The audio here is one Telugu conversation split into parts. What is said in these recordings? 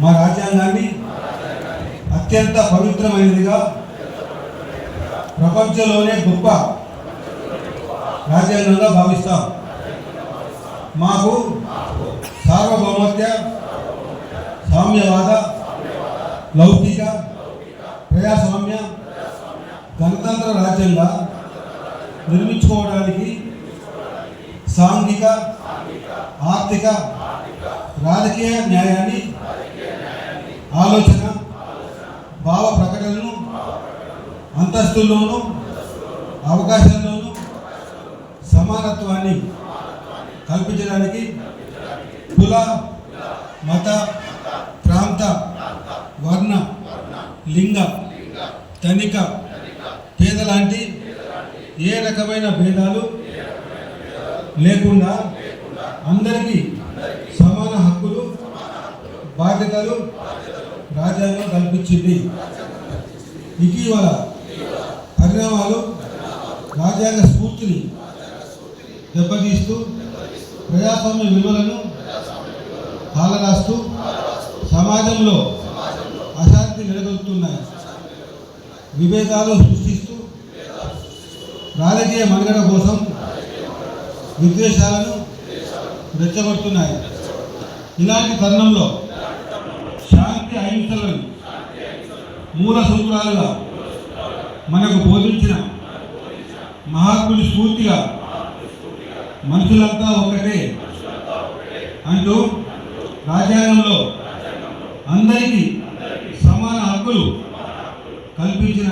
మా రాజ్యాంగాన్ని అత్యంత పవిత్రమైనదిగా ప్రపంచంలోనే గొప్ప రాజ్యాంగంగా భావిస్తాం. మాకు సార్వభౌమత్య సామ్యవాద లౌకిక ప్రజాస్వామ్య గణతంత్ర రాజ్యంగా నిర్మించుకోవడానికి సాంఘిక ఆర్థిక రాజకీయ న్యాయాన్ని ఆలోచన భావ ప్రకటనను అంతస్తుల్లోనూ అవకాశాల్లోనూ సమానత్వాన్ని కల్పించడానికి కుల మత ప్రాంత వర్ణ లింగ ధనిక పేద లాంటి ఏ రకమైన భేదాలు లేకుండా అందరికీ సమాన హక్కులు బాధ్యతలు రాజ్యాంగం కల్పించింది. ఇటీవల పరిణామాలు రాజ్యాంగ స్ఫూర్తిని దెబ్బతీస్తూ ప్రజాస్వామ్య విలువలను కాలరాస్తూ సమాజంలో అశాంతి నెలకొల్పుతున్నాయి విభేదాలు సృష్టిస్తూ రాజకీయ మనుగడ కోసం విద్వేషాలను రెచ్చగొడుతున్నాయి. ఇలాంటి తరుణంలో శాంతి అహింసలను మూల సూత్రాలుగా మనకు బోధించిన మహాత్ముడి స్ఫూర్తిగా మనుషులంతా ఒకటే అంటూ రాజ్యాంగంలో అందరికీ సమాన హక్కులు కల్పించిన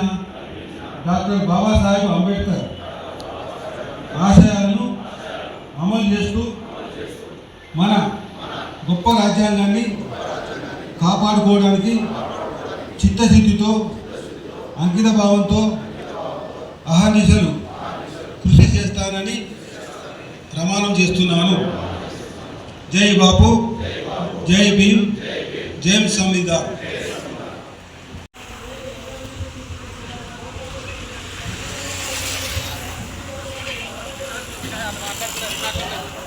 డాక్టర్ బాబాసాహెబ్ అంబేద్కర్ ఆశయాలను అమలు చేస్తూ మన గొప్ప రాజ్యాంగాన్ని కాపాడుకోవడానికి చిత్తశుద్ధితో అంకిత భావంతో అహర్నిశలు కృషి చేస్తానని ప్రమాణం చేస్తున్నాను. జై బాపు జై భీమ్ జై సంవిధాన్. మాట్లాడతారు